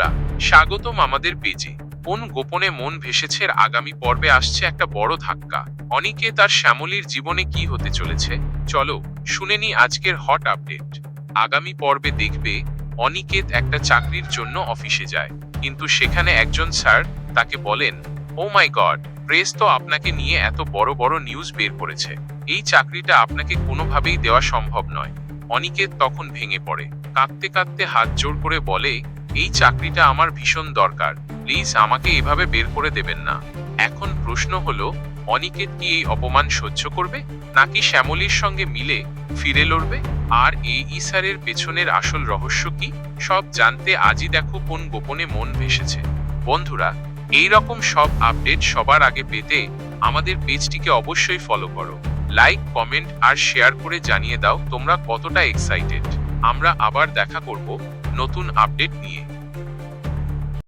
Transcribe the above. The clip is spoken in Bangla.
বন্ধুরা, স্বাগতম আমাদের পেজে কোন গোপনে মন ভেসেছে আগামী পর্বে আসছে একটা বড় ধাক্কা। অনিকে তার শ্যামলীর জীবনে কি হতে চলেছে? চলো শুনে নি আজকের হট আপডেট আগামী পর্বে দেখবে অনিকেত একটা চাকরির জন্য অফিসে যায়। কিন্তু সেখানে একজন স্যার তাকে বলেন ও মাই গড প্রেস তো আপনাকে নিয়ে এত বড় বড় নিউজ বের করেছে। এই চাকরিটা আপনাকে কোনোভাবেই দেওয়া সম্ভব নয়। অনিকেত তখন ভেঙে পড়ে। কাঁদতে কাঁদতে হাত জোড় করে বলে এই চাকরিটা আমার ভীষণ দরকার। প্লিজ আমাকে এভাবে বের করে দেবেন না। এখন প্রশ্ন হলো, অনিকেত কি এই অপমান সহ্য করবে? নাকি শ্যামলীর সঙ্গে মিলে ফিরে লড়বে? আর এই ইসারের পেছনের আসল রহস্য কি? সব জানতে আজই দেখো কোন গোপনে মন ভেসেছে। বন্ধুরা, এই রকম সব আপডেট সবার আগে পেতে আমাদের পেজটিকে অবশ্যই ফলো করো। লাইক, কমেন্ট আর শেয়ার করে জানিয়ে দাও তোমরা কতটা এক্সাইটেড। আমরা আবার দেখা করব নতুন আপডেট নিয়ে।